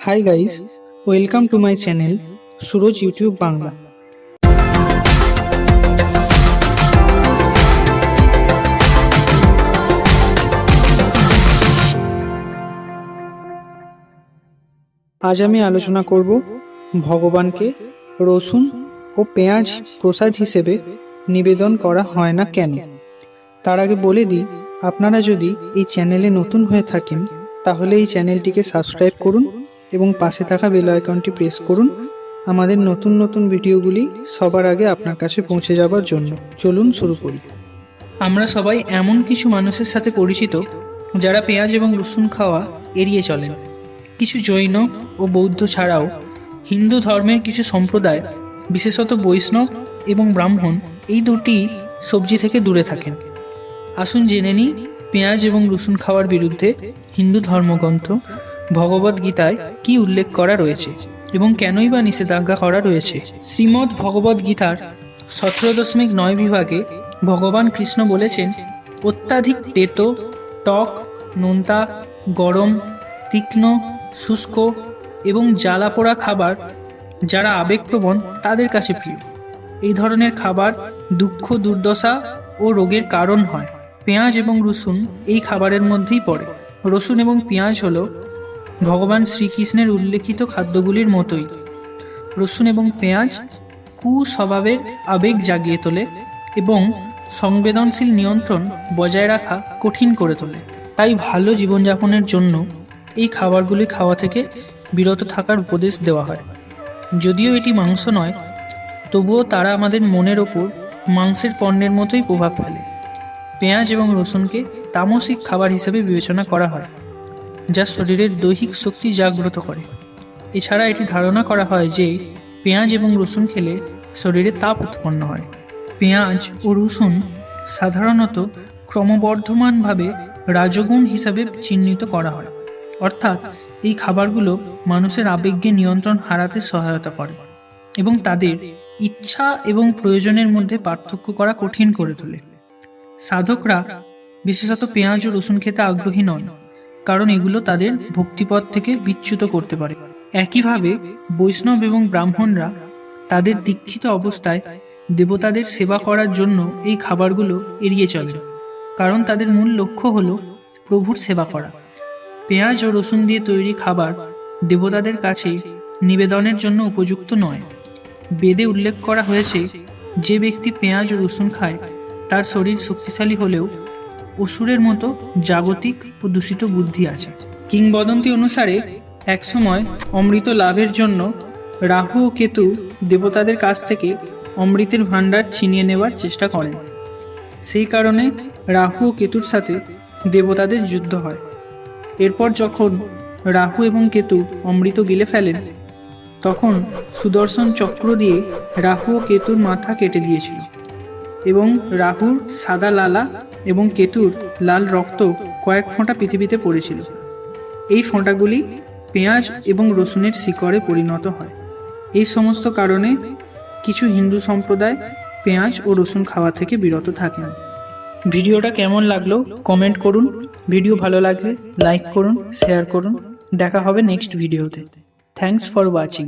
Hi guys welcome to my channel Suraj YouTube Bangla আজ আমি আলোচনা করব ভগবানকে রসুন ও পেঁয়াজ প্রসাদ হিসেবে নিবেদন করা হয় না কেন তার আগে বলে দিই আপনারা যদি এই চ্যানেলে নতুন হয়ে থাকেন তাহলে এই চ্যানেলটিকে সাবস্ক্রাইব করুন এবং পাশে থাকা বেল আইকনটি প্রেস করুন। আমাদের নতুন নতুন ভিডিওগুলি সবার আগে আপনার কাছে পৌঁছে যাবার জন্য। চলুন শুরু করি। আমরা সবাই এমন কিছু মানুষের সাথে পরিচিত যারা পেঁয়াজ এবং রসুন খাওয়া এড়িয়ে চলেন। কিছু জৈন ও বৌদ্ধ ছাড়াও হিন্দু ধর্মের কিছু সম্প্রদায়, বিশেষত বৈষ্ণব এবং ব্রাহ্মণ, এই দুটি সবজি থেকে দূরে থাকেন। আসুন জেনে নিই, পেঁয়াজ এবং রসুন খাওয়ার বিরুদ্ধে হিন্দু ধর্মগ্রন্থ ভগবদ গীতায় কি উল্লেখ করা রয়েছে এবং কেনই বা নিষেধাজ্ঞা করা রয়েছে? শ্রীমদ্ ভগবদ গীতার সতেরো দশমিক নয় বিভাগে ভগবান কৃষ্ণ বলেছেন, অত্যাধিক তেতো, টক, নোনতা, গরম, তীক্ষ্ণ, শুষ্ক এবং জ্বালা পোড়া খাবার যারা আবেগপ্রবণ, তাদের কাছে প্রিয়। এই ধরনের খাবার দুঃখ, দুর্দশা ও রোগের কারণ হয়। পেঁয়াজ এবং রসুন এই খাবারের মধ্যেই পড়ে। রসুন এবং পেঁয়াজ হলো শ্রীকৃষ্ণের উল্লেখিত খাদ্যগুলির মতোই। রসুন এবং পেঁয়াজ কুস্বভাবের আবেগ জাগিয়ে তোলে এবং সংবেদনশীল নিয়ন্ত্রণ বজায় রাখা কঠিন করে তোলে। তাই ভালো জীবনযাপনের জন্য এই খাবারগুলি খাওয়া থেকে বিরত থাকার উপদেশ দেওয়া হয়। যদিও এটি মাংস নয়, তবুও তারা আমাদের মনের ওপর মাংসের পণ্যের মতোই প্রভাব ফেলে। পেঁয়াজ এবং রসুনকে তামসিক খাবার হিসেবে বিবেচনা করা হয়। যা শরীরের দৈহিক শক্তি জাগ্রত করে। এছাড়া এটি ধারণা করা হয় যে, পেঁয়াজ এবং রসুন খেলে শরীরে তাপ উৎপন্ন হয়। পেঁয়াজ ও রসুন সাধারণত ক্রমবর্ধমানভাবে রাজগুণ হিসাবে চিহ্নিত করা হয়। অর্থাৎ, এই খাবারগুলো মানুষের আবেগকে নিয়ন্ত্রণ হারাতে সহায়তা করে এবং তাদের ইচ্ছা এবং প্রয়োজনের মধ্যে পার্থক্য করা কঠিন করে তোলে। সাধকরা বিশেষত পেঁয়াজ ও রসুন খেতে আগ্রহী নন। কারণ এগুলো তাদের ভক্তিপথ থেকে বিচ্যুত করতে পারে। একইভাবে বৈষ্ণব এবং ব্রাহ্মণরা তাদের দীক্ষিত অবস্থায় দেবতাদের সেবা করার জন্য এই খাবারগুলো এড়িয়ে চলে, কারণ তাদের মূল লক্ষ্য হলো প্রভুর সেবা করা। পেঁয়াজ ও রসুন দিয়ে তৈরি খাবার দেবতাদের কাছে নিবেদনের জন্য উপযুক্ত নয়। বেদে উল্লেখ করা হয়েছে, যে ব্যক্তি পেঁয়াজ ও রসুন খায়, তার শরীর শক্তিশালী হলেও অসুরের মতো জাগতিক দূষিত বুদ্ধি আছে। কিংবদন্তি অনুসারে, একসময় অমৃত লাভের জন্য রাহু ও কেতু দেবতাদের কাছ থেকে অমৃতের ভাণ্ডার ছিনিয়ে নেওয়ার চেষ্টা করেন। সেই কারণে রাহু ও কেতুর সাথে দেবতাদের যুদ্ধ হয়। এরপর যখন রাহু এবং কেতু অমৃত গিলে ফেলেন, তখন সুদর্শন চক্র দিয়ে রাহু ও কেতুর মাথা কেটে দিয়েছিল এবং রাহুর সাদা লালা এবং কেতুর লাল রক্ত কয়েক ফোঁটা পৃথিবীতে পড়েছিল। এই ফোঁটাগুলি পেঁয়াজ এবং রসুনের শিকড়ে পরিণত হয়। এই সমস্ত কারণে কিছু হিন্দু সম্প্রদায় পেঁয়াজ ও রসুন খাওয়া থেকে বিরত থাকেন। ভিডিওটা কেমন লাগল কমেন্ট করুন। ভিডিও ভালো লাগলে লাইক করুন, শেয়ার করুন। দেখা হবে নেক্সট ভিডিওতে। Thanks for watching.